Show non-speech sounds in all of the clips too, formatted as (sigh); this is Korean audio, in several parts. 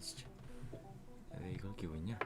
진짜 왜 이걸 끼고 있냐?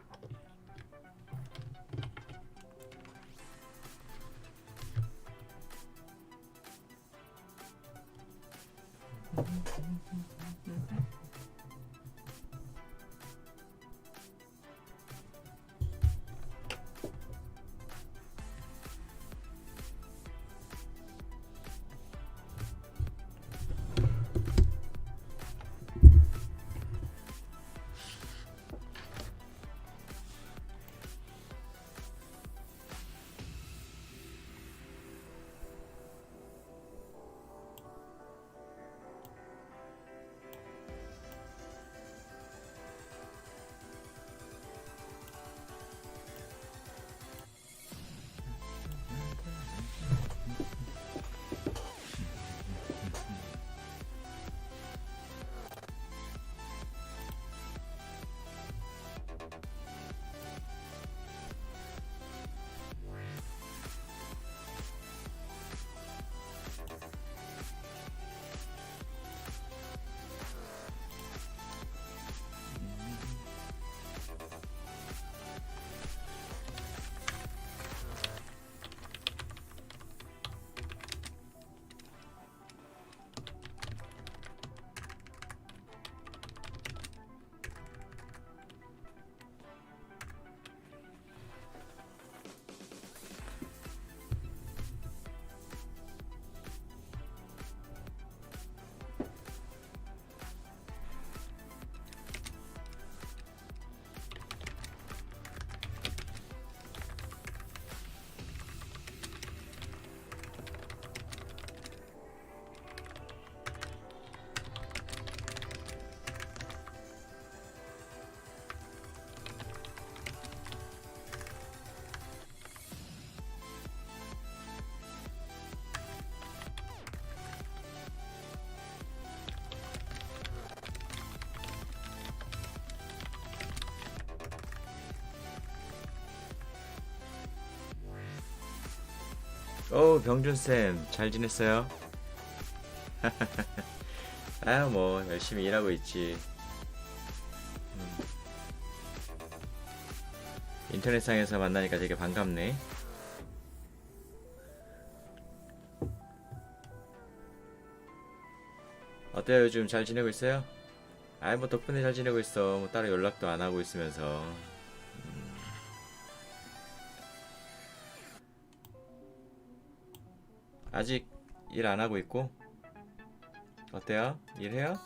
어 병준 쌤 잘 지냈어요? (laughs) 아유 뭐 열심히 일하고 있지. 음. 인터넷상에서 만나니까 되게 반갑네. 어때요 요즘 잘 지내고 있어요? 아이 뭐 덕분에 잘 지내고 있어. 뭐 따로 연락도 안 하고 있으면서. 아직 일 안 하고 있고 어때요? 일해요?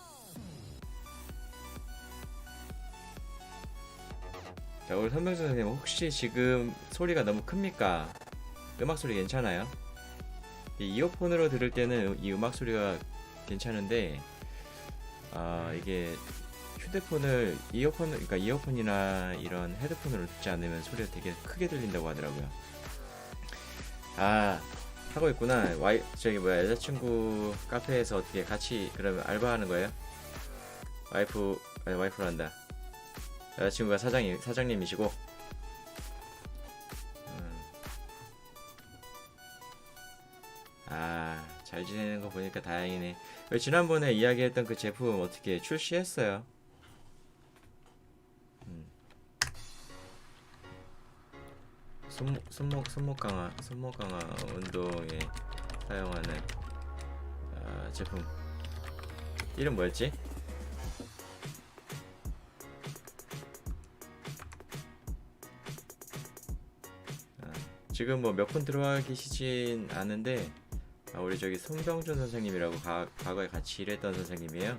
자 우리 선명수 선생님 혹시 지금 소리가 너무 큽니까? 음악 소리 괜찮아요? 이 이어폰으로 들을 때는 이 음악 소리가 괜찮은데 아 이게 휴대폰을 이어폰 그러니까 이어폰이나 이런 헤드폰으로 듣지 않으면 소리가 되게 크게 들린다고 하더라고요. 아 하고 있구나. 와이 저기 뭐야 여자친구 카페에서 어떻게 같이 그러면 알바하는 거예요? 와이프 아니 와이프란다. 여자친구가 사장님 사장님이시고. 음. 아잘 지내는 거 보니까 다행이네. 왜 지난번에 이야기했던 그 제품 어떻게 출시했어요? 손목 손목 손목 강화 손목 강화 운동에 사용하는 아, 제품 이름 뭐였지? 아, 지금 뭐 몇 분 들어와 계시진 않은데 아, 우리 저기 손병준 선생님이라고 가, 과거에 같이 일했던 선생님이에요.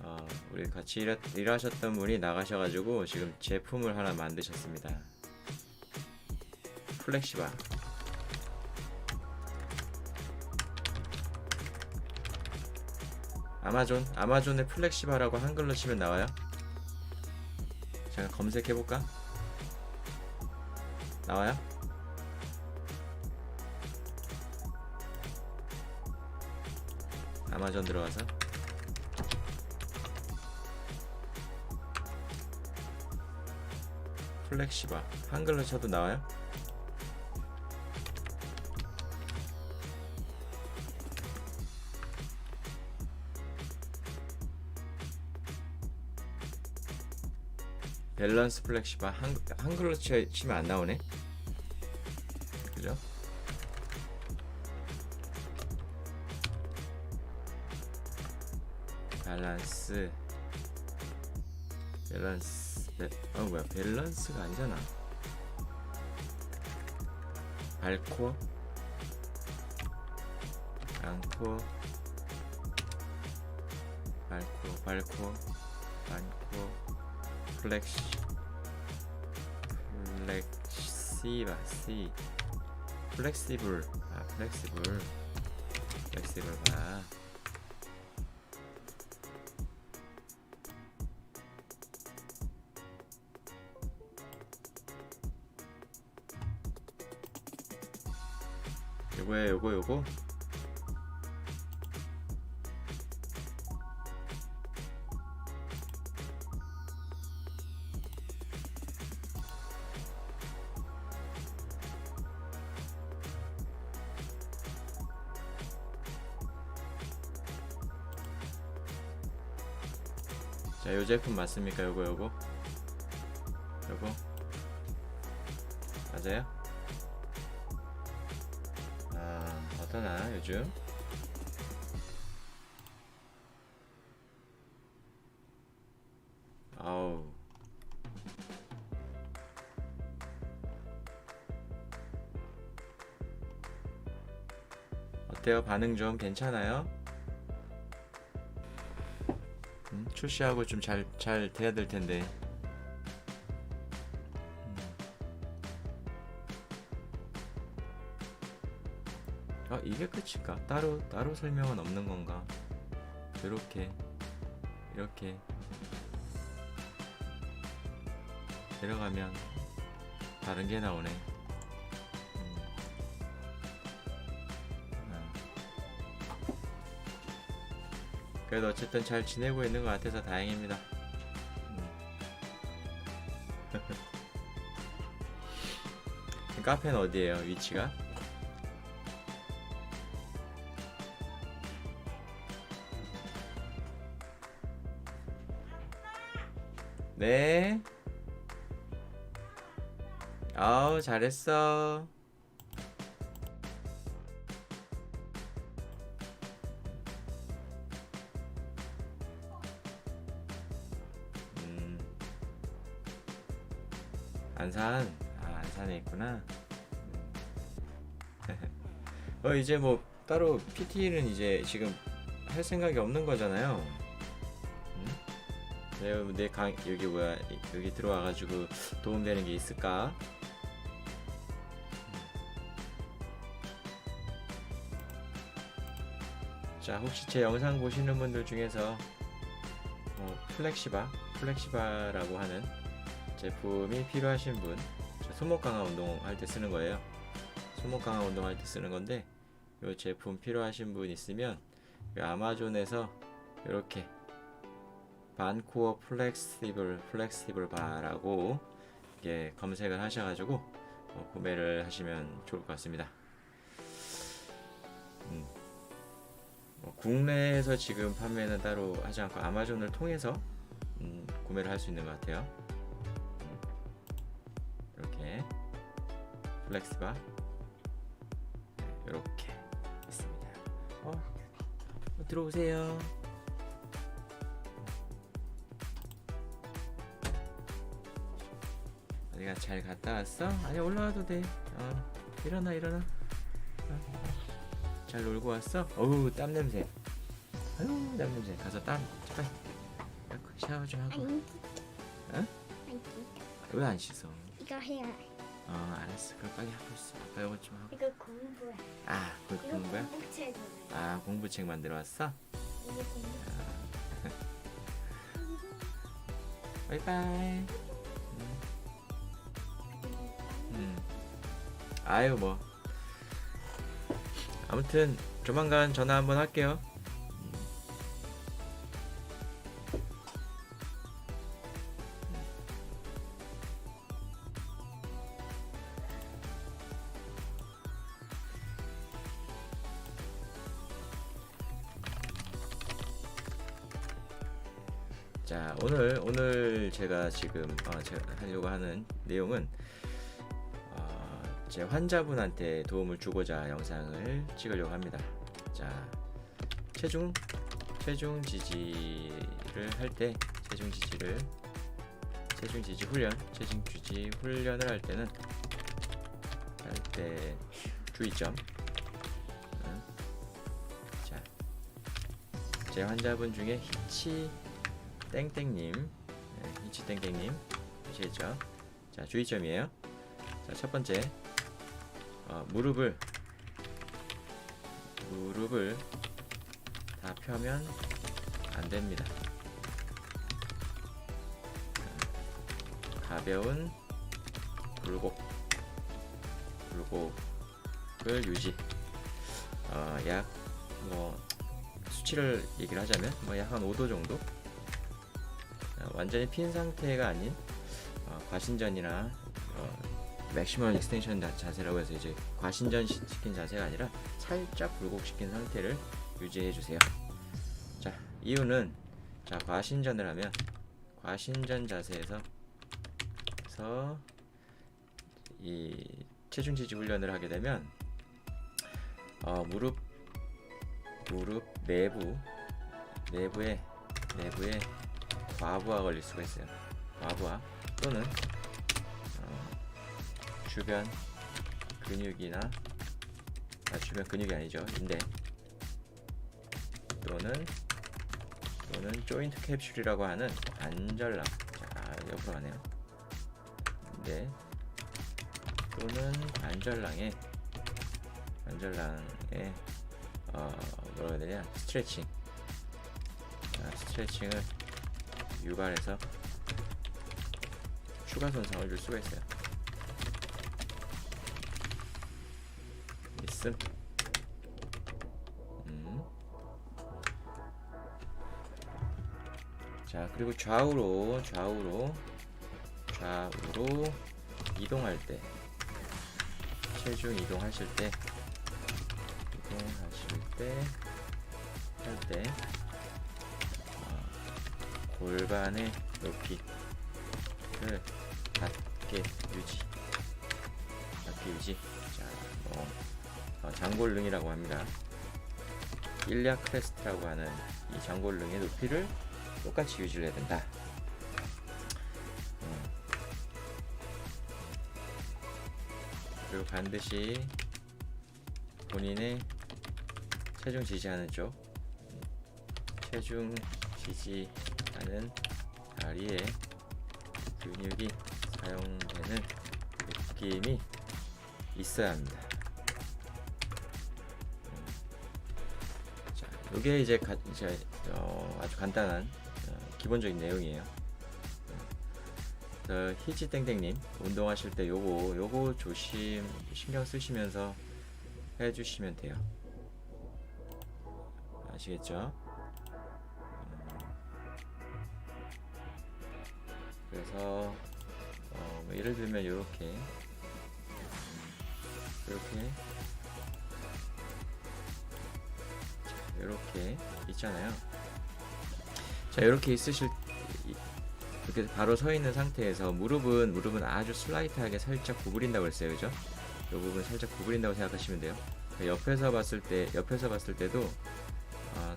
어, 우리 같이 일하, 일하셨던 분이 나가셔가지고 지금 제품을 하나 만드셨습니다. 플렉시바. 아마존 아마존의 플렉시바라고 한글로 치면 나와요? 잠깐 검색해볼까? 나와요? 아마존 들어가서. 플렉시바. 한글로 쳐도 나와요 밸런스 플렉시바 한, 한글로 치- 치면 안 나오네. 그죠? 밸런스. 밸런스. 배, 어 뭐야. 밸런스가 아니잖아. 발코 앙코 발코 발코 발코 플렉시 플렉시바 시 플렉시블 아 플렉시블 플렉시블 봐 요거야 요거 요거 자, 요 제품 맞습니까? 요거 요거. 요거. 맞아요? 아, 어떠나 요즘? 아우. 어때요? 반응 좀 괜찮아요? 출시하고 좀 잘 잘 돼야 될 텐데. 음. 아 이게 끝일까? 따로 따로 설명은 없는 건가? 이렇게 이렇게 내려가면 다른 게 나오네. 그래도 어쨌든 잘 지내고 있는 것 같아서 다행입니다. 음. (laughs) 카페는 어디예요? 위치가? 네. 아우 잘했어. 안산. 아 안산에 있구나. 음. (laughs) 어 이제 뭐 따로 PT는 이제 지금 할 생각이 없는 거잖아요. 음? 내가 내강 여기 뭐야? 이- 여기 들어와가지고 도움되는 게 있을까? 자 혹시 제 영상 보시는 분들 중에서 어, 플렉시바 플렉시바라고 하는 제품이 필요하신 분, 저 손목 강화 운동 할 때 쓰는 거예요. 손목 강화 운동 할 때 쓰는 건데, 이 제품 필요하신 분 있으면 이 아마존에서 이렇게 반코어 플렉시블 플렉시블 바라고 이게 검색을 하셔가지고 어, 구매를 하시면 좋을 것 같습니다. 음. 뭐 국내에서 지금 판매는 따로 하지 않고 아마존을 통해서 음, 구매를 할 수 있는 것 같아요. 플렉스바 이렇게 있습니다. 어, 어, 들어오세요. 어디가 잘 갔다 왔어? 아니 올라와도 돼. 어, 일어나 일어나. 어. 잘 놀고 왔어? 어우 땀 냄새. 아유 땀 냄새. 가서 땀 빨리. 샤워 좀 하고. 응? 아니. 왜안 씻어? 이거 해야. 어 알았어. 그럼 빨리 하고 있어. 아빠 이거 좀 하고. 이거 공부해. 아그 이거 공부야? 공부책이야. 아 공부책 만들어 왔어? 이거 공부. 바이바이. 음. 음. 아유 뭐. 아무튼 조만간 전화 한번 할게요. 제가 지금 어, 제가 하려고 하는 내용은 어, 제 환자분한테 도움을 주고자 영상을 찍으려고 합니다. 자 체중 체중 지지를 할 때 체중 지지를 체중 지지 훈련 체중 지지 훈련을 할 때는 할 때 주의점 제 환자분 중에 히치 땡땡님, 땡땡님 아시겠죠? 자, 주의점이에요. 자, 첫 번째, 어, 무릎을 무릎을 다 펴면 안 됩니다. 자, 가벼운 굴곡, 굴곡을 유지. 어, 약뭐 수치를 얘기를 하자면 뭐 약 한 5도 정도 어, 완전히 핀 상태가 아닌 어, 과신전이나 어, 맥시멈 익스텐션 자- 자세라고 해서 이제 과신전 시- 시킨 자세가 아니라 살짝 굴곡시킨 상태를 유지해 주세요. 자 이유는 자 과신전을 하면 과신전 자세에서 이 체중 지지 훈련을 하게 되면 어, 무릎 무릎 내부 내부에 내부에 과부하 걸릴 수가 있어요. 과부하. 또는 어, 주변 근육이나 아, 주변 근육이 아니죠. 인대. 또는 또는 조인트 캡슐이라고 하는 관절랑 자 옆으로 가네요. 인대. 또는 관절랑에 관절랑에 어 뭐라 해야 되냐? 스트레칭. 아, 스트레칭을 유발해서 추가 손상을 줄 수가 있어요. 있음. 음. 자 그리고 좌우로 좌우로 좌우로 이동할 때 체중 이동하실 때 이동하실 때 할때 어, 골반의 높이를 낮게 유지. 낮게 유지. 자 뭐 어, 장골릉이라고 합니다. 일리아 크레스트라고 하는 이 장골릉의 높이를 똑같이 유지를 해야 된다. 어. 그리고 반드시 본인의 체중 지지하는 쪽. 음, 체중 지지 하는 다리에 근육이 사용되는 느낌이 있어야 합니다. 음. 자, 이게 이제, 가, 이제 어, 아주 간단한 어, 기본적인 내용이에요. 어, 히지 땡땡님 운동하실 때 요거 요거 조심 신경 쓰시면서 해주시면 돼요. 아시겠죠? 그래서 어, 뭐 예를 들면 이렇게 이렇게 이렇게 있잖아요. 자 이렇게 있으실 이- 이렇게 바로 서 있는 상태에서 무릎은 무릎은 아주 슬라이트하게 살짝 구부린다고 했어요, 그죠? 이 부분 살짝 구부린다고 생각하시면 돼요. 그 옆에서 봤을 때 옆에서 봤을 때도 아,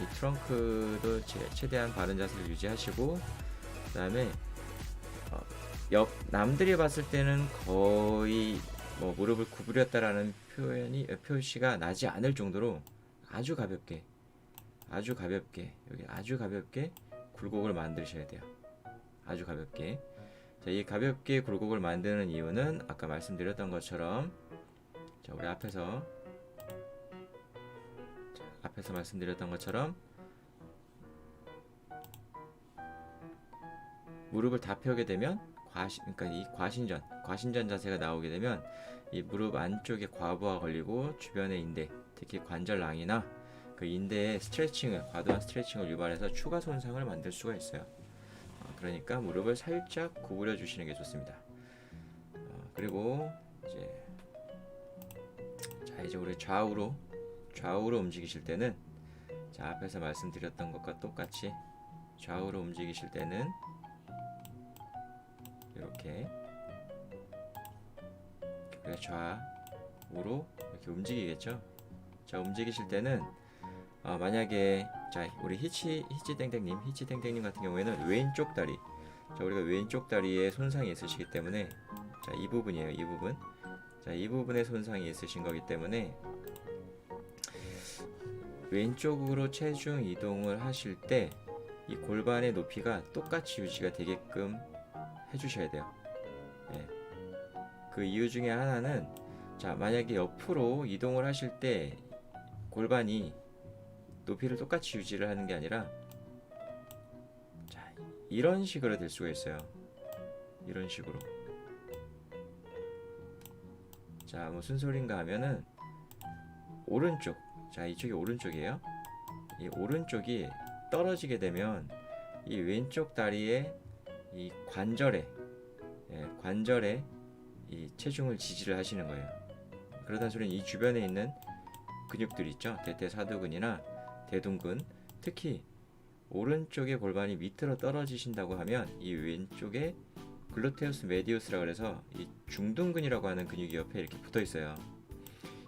이 트렁크도 최, 최대한 바른 자세를 유지하시고 그다음에 어, 옆 남들이 봤을 때는 거의 뭐 무릎을 구부렸다라는 표현이 어, 표시가 나지 않을 정도로 아주 가볍게 아주 가볍게 여기 아주 가볍게 굴곡을 만드셔야 돼요. 아주 가볍게. 자, 이 가볍게 굴곡을 만드는 이유는 아까 말씀드렸던 것처럼 자, 우리 앞에서 자, 앞에서 말씀드렸던 것처럼 무릎을 다 펴게 되면 과신 그러니까 이 과신전 과신전 자세가 나오게 되면 이 무릎 안쪽에 과부하 걸리고 주변의 인대 특히 관절낭이나 그 인대의 스트레칭을 과도한 스트레칭을 유발해서 추가 손상을 만들 수가 있어요. 어, 그러니까 무릎을 살짝 구부려 주시는 게 좋습니다. 어, 그리고 이제 자 이제 우리 좌우로 좌우로 움직이실 때는 자 앞에서 말씀드렸던 것과 똑같이 좌우로 움직이실 때는 이렇게. 좌우로 이렇게 움직이겠죠. 자 움직이실 때는 어, 만약에 자 우리 히치 히치 땡땡님 히치 땡땡님 같은 경우에는 왼쪽 다리. 자 우리가 왼쪽 다리에 손상이 있으시기 때문에 자 이 부분이에요 이 부분. 자 이 부분에 손상이 있으신 거기 때문에 왼쪽으로 체중 이동을 하실 때 이 골반의 높이가 똑같이 유지가 되게끔 해주셔야 돼요. 예. 그 이유 중에 하나는 자 만약에 옆으로 이동을 하실 때 골반이 높이를 똑같이 유지를 하는 게 아니라 자 이런 식으로 될 수가 있어요. 이런 식으로. 자 무슨 소린가 하면은 오른쪽 자 이쪽이 오른쪽이에요. 이 오른쪽이 떨어지게 되면 이 왼쪽 다리에 이 관절에 예, 관절에 이 체중을 지지를 하시는 거예요. 그러다는 소리는 이 주변에 있는 근육들 있죠. 대퇴사두근이나 대둔근, 특히 오른쪽의 골반이 밑으로 떨어지신다고 하면 이 왼쪽에 글루테우스 메디우스라 그래서 이 중둔근이라고 하는 근육이 옆에 이렇게 붙어 있어요.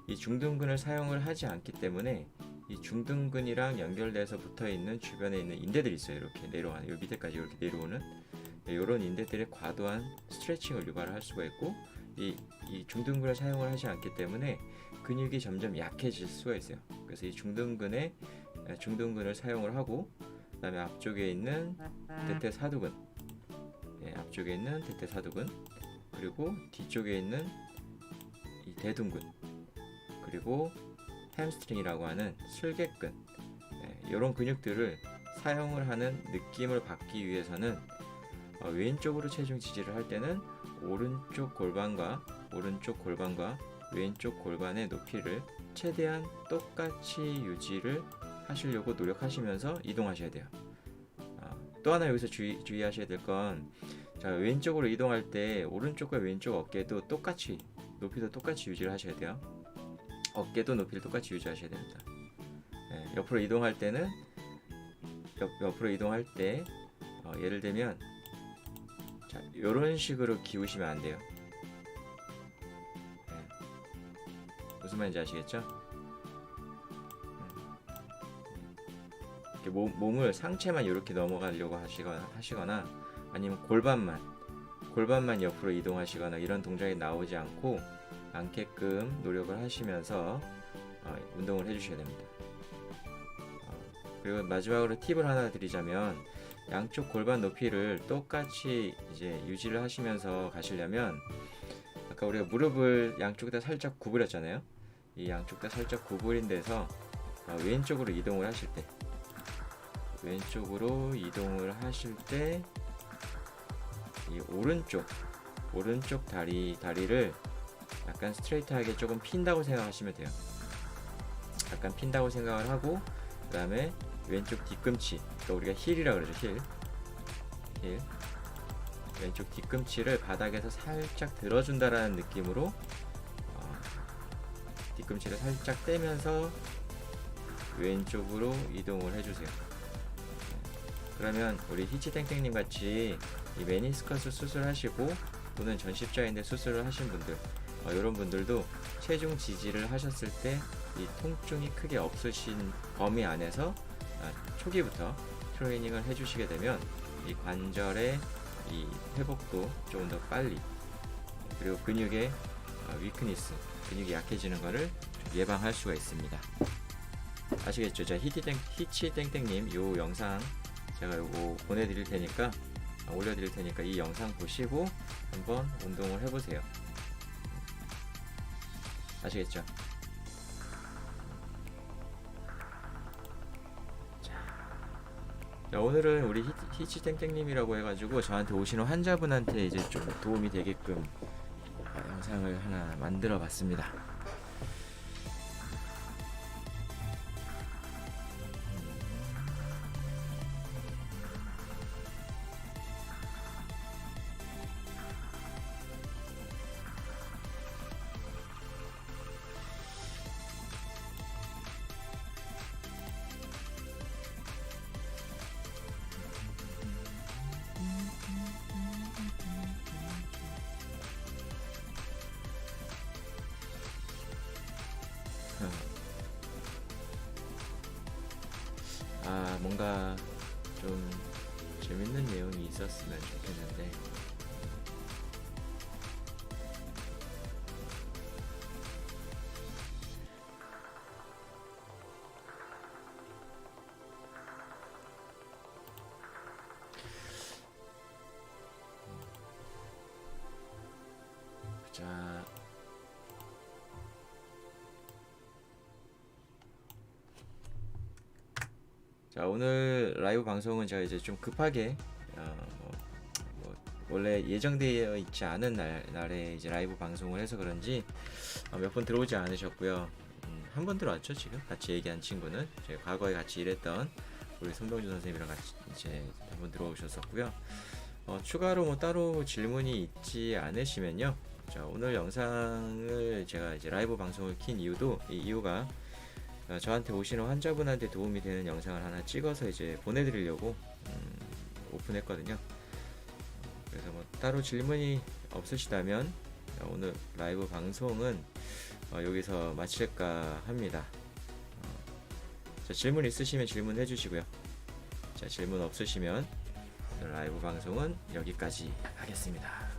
이 중둔근을 사용을 하지 않기 때문에 이 중둔근이랑 연결돼서 붙어 있는 주변에 있는 인대들이 있어요. 이렇게 내려가는 요 밑에까지 이렇게 내려오는 이런 인대들의 과도한 스트레칭을 유발을 할 수가 있고 이, 이 중둔근을 사용을 하지 않기 때문에 근육이 점점 약해질 수가 있어요. 그래서 이 중둔근에 중둔근을 사용을 하고 그다음에 앞쪽에 있는 대퇴사두근, 예, 앞쪽에 있는 대퇴사두근 그리고 뒤쪽에 있는 이 대둔근 그리고 햄스트링이라고 하는 슬개근 이런 근육들을 사용을 하는 느낌을 받기 위해서는 어, 왼쪽으로 체중 지지를 할 때는 오른쪽 골반과 오른쪽 골반과 왼쪽 골반의 높이를 최대한 똑같이 유지를 하시려고 노력하시면서 이동하셔야 돼요. 아, 또 하나 여기서 주의, 주의하셔야 될건 자, 왼쪽으로 이동할 때 오른쪽과 왼쪽 어깨도 똑같이 높이도 똑같이 유지를 하셔야 돼요. 어깨도 높이를 똑같이 유지하셔야 됩니다. 예, 옆으로 이동할 때는 옆, 옆으로 이동할 때 어, 예를 들면 자, 이런 식으로 기우시면 안 돼요. 예. 무슨 말인지 아시겠죠? 음. 이렇게 몸, 몸을 상체만 이렇게 넘어가려고 하시거나, 하시거나 아니면 골반만 골반만 옆으로 이동하시거나 이런 동작이 나오지 않고 않게끔 노력을 하시면서 어, 운동을 해주셔야 됩니다. 어, 그리고 마지막으로 팁을 하나 드리자면 양쪽 골반 높이를 똑같이 이제 유지를 하시면서 가시려면 아까 우리가 무릎을 양쪽에다 살짝 구부렸잖아요. 이 양쪽 다 살짝 구부린 데서 어, 왼쪽으로 이동을 하실 때 왼쪽으로 이동을 하실 때 이 오른쪽 오른쪽 다리 다리를 약간 스트레이트하게 조금 핀다고 생각하시면 돼요. 약간 핀다고 생각을 하고 그 다음에 왼쪽 뒤꿈치 그러니까 우리가 힐이라 그러죠 힐. 힐. 왼쪽 뒤꿈치를 바닥에서 살짝 들어준다라는 느낌으로 어, 뒤꿈치를 살짝 떼면서 왼쪽으로 이동을 해주세요. 그러면 우리 히치땡땡님 같이 이 메니스커스 수술하시고 또는 전십자인대 수술을 하신 분들 어, 이런 분들도 체중 지지를 하셨을 때 이 통증이 크게 없으신 범위 안에서 아, 초기부터 트레이닝을 해주시게 되면 이 관절의 이 회복도 조금 더 빨리 그리고 근육의 어, 위크니스 근육이 약해지는 것을 예방할 수가 있습니다. 아시겠죠? 자 히치땡 히치땡땡님 요 영상 제가 요거 보내드릴 테니까 아, 올려드릴 테니까 이 영상 보시고 한번 운동을 해보세요. 아시겠죠? 자, 오늘은 우리 히, 히치땡땡님이라고 해가지고 저한테 오시는 환자분한테 이제 좀 도움이 되게끔 어, 영상을 하나 만들어 봤습니다. 아 뭔가 좀 재밌는 내용이 있었으면 좋겠는데 자 오늘 라이브 방송은 제가 이제 좀 급하게 어, 뭐, 뭐 원래 예정되어 있지 않은 날, 날에 이제 라이브 방송을 해서 그런지 어, 몇분 들어오지 않으셨고요. 음, 한번 들어왔죠 지금? 같이 얘기한 친구는? 제가 과거에 같이 일했던 우리 손병준 선생님이랑 같이 이제 한번 들어오셨었고요. 어, 추가로 뭐 따로 질문이 있지 않으시면요. 자 오늘 영상을 제가 이제 라이브 방송을 킨 이유도 이 이유가 어, 저한테 오시는 환자분한테 도움이 되는 영상을 하나 찍어서 이제 보내드리려고 음, 오픈했거든요. 그래서 뭐 따로 질문이 없으시다면 어, 오늘 라이브 방송은 어, 여기서 마칠까 합니다. 어, 자, 질문 있으시면 질문해 주시고요. 자, 질문 없으시면 오늘 라이브 방송은 여기까지 하겠습니다.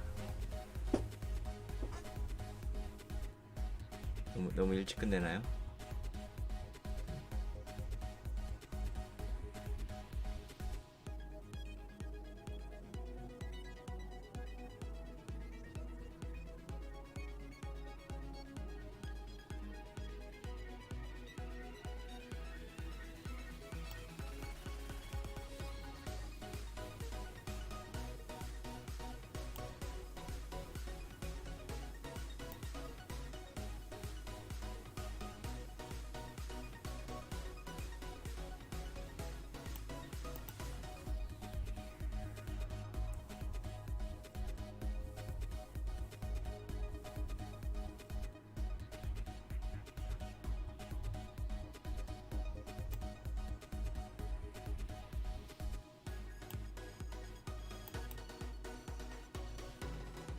너무, 너무 일찍 끝내나요?